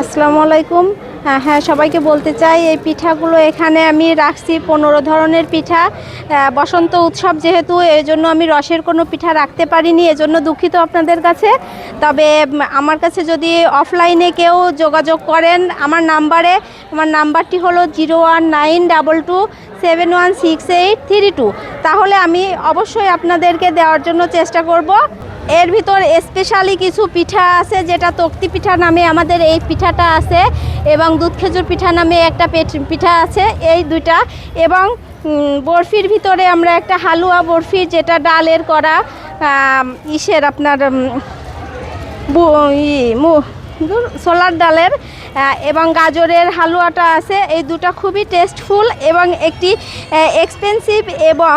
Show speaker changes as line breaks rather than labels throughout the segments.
আসসালামু আলাইকুম। হ্যাঁ সবাইকে বলতে চাই, এই পিঠাগুলো এখানে আমি রাখছি পনেরো ধরনের পিঠা। বসন্ত উৎসব যেহেতু এই জন্য আমি রসের কোনো পিঠা রাখতে পারিনি, এজন্য দুঃখিত আপনাদের কাছে। তবে আমার কাছে যদি অফলাইনে কেউ যোগাযোগ করেন, আমার নাম্বারে, আমার নাম্বারটি হলো zero one nine double two seven one six eight three two. তাহলে আমি অবশ্যই আপনাদেরকে দেওয়ার জন্য চেষ্টা করব। এর ভিতর স্পেশালি কিছু পিঠা আছে, যেটা তক্তি পিঠা নামে আমাদের এই পিঠাটা আছে এবং দুধ খেজুর পিঠা নামে একটা পিঠা আছে, এই দুইটা। এবং বরফির ভিতরে আমরা একটা হালুয়া বরফি, যেটা ডালের করা ইসের আপনার সোলার ডালের এবং গাজরের হালুয়াটা আছে। এই দুটো খুবই টেস্টফুল এবং একটি এক্সপেন্সিভ এবং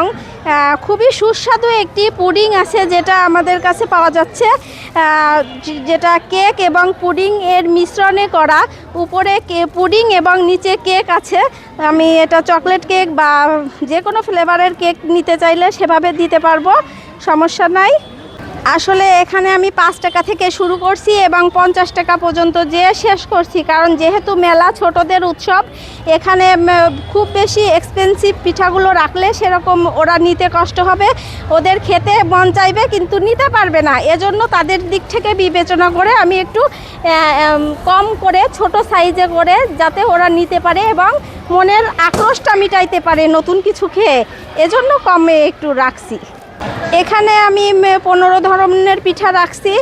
খুবই সুস্বাদু একটি পুডিং আছে যেটা আমাদের কাছে পাওয়া যাচ্ছে। যেটা কেক এবং পুডিং এর মিশ্রণে করা। উপরে কে, পুডিং এবং নিচে কেক আছে। আমি এটা চকলেট কেক বা যে কোনো ফ্লেভারের কেক নিতে চাইলে সেভাবে দিতে পারব। সমস্যা নাই। আসলে এখানে আমি পাঁচ টাকা থেকে শুরু করছি এবং পঞ্চাশ টাকা পর্যন্ত যে শেষ করছি, কারণ যেহেতু মেলা, ছোটদের উৎসব, এখানে খুব বেশি এক্সপেন্সিভ পিঠাগুলো রাখলে সেরকম ওরা নিতে কষ্ট হবে, ওদের খেতে মন চাইবে কিন্তু নিতে পারবে না। এজন্য তাদের দিক থেকে বিবেচনা করে আমি একটু কম করে, ছোট সাইজে করে যাতে ওরা নিতে পারে এবং মনের আক্রোশটা মিটাইতে পারে নতুন কিছু খেয়ে। এজন্য কমে একটু রাখছি। এখানে আমি পনেরো ধরনের পিঠা রাখছি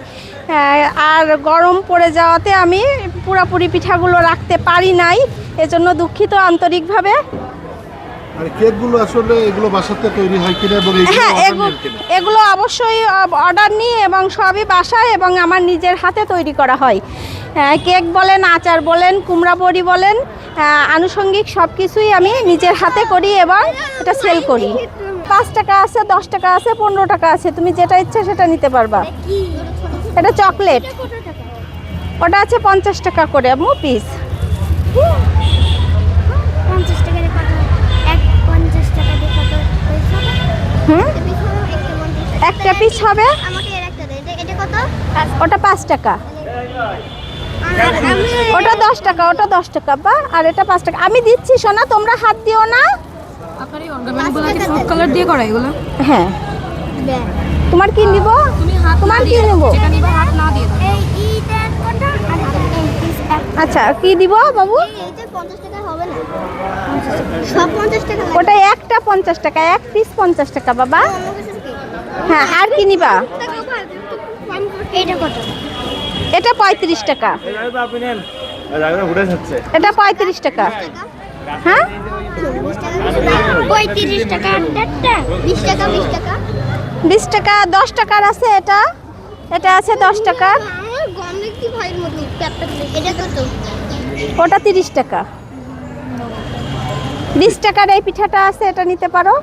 আর গরম পড়ে যাওয়াতে আমি পুরাপুরি পিঠাগুলো রাখতে পারি নাই এজন্য দুঃখিত আন্তরিকভাবে।
আর কেকগুলো আসলে এগুলো বাসাতে তৈরি হয় কিনা এবং
হ্যাঁ? এগুলো অবশ্যই অর্ডার নিই এবং সবই বাসায় এবং আমার নিজের হাতে তৈরি করা হয়। কেক বলেন আচার বলেন কুমড়া বড়ি বলেন আনুষঙ্গিক সব কিছুই আমি নিজের হাতে করি এবং এটা সেল করি। পাঁচ টাকা আছে দশ টাকা আছে পনেরো টাকা আছে তুমি যেটা ইচ্ছা সেটা নিতে পারবা। এটা চকলেট। ওটা আছে পঞ্চাশ টাকা করে মু পিস
একটা
পিস হবে ওটা পাঁচ টাকা। ওটা দশ টাকা ওটা দশ টাকা বা আর এটা পাঁচ টাকা। আমি দিচ্ছি সোনা তোমরা হাত দিও না।
কালার দিয়ে করা এগুলো?
হ্যাঁ। তোমার কি নিব? তোমার কি নেব?
যেটা নিবা হাত না দিয়ে দাও।
এই ইটার কত আর এই piece এক-
আচ্ছা কি দিব বাবু?
এই এইটা পঞ্চাশ টাকা হবে না। সব পঞ্চাশ টাকা লাগবে।
ওটা একটা পঞ্চাশ টাকা এক পিস পঞ্চাশ টাকা বাবা। হ্যাঁ আর কি নিবা?
এটা
পঁয়ত্রিশ টাকা। এটা পঁয়ত্রিশ টাকা। হ্যাঁ?
পঁয়ত্রিশ টাকা বিশ টাকা বিশ টাকা।
বিশ টাকা দশ টাকার আছে এটা। এটা আছে দশ টাকা। ওটা তিরিশ টাকা। বিশ টাকার এই পিঠাটা আছে এটা নিতে পারো।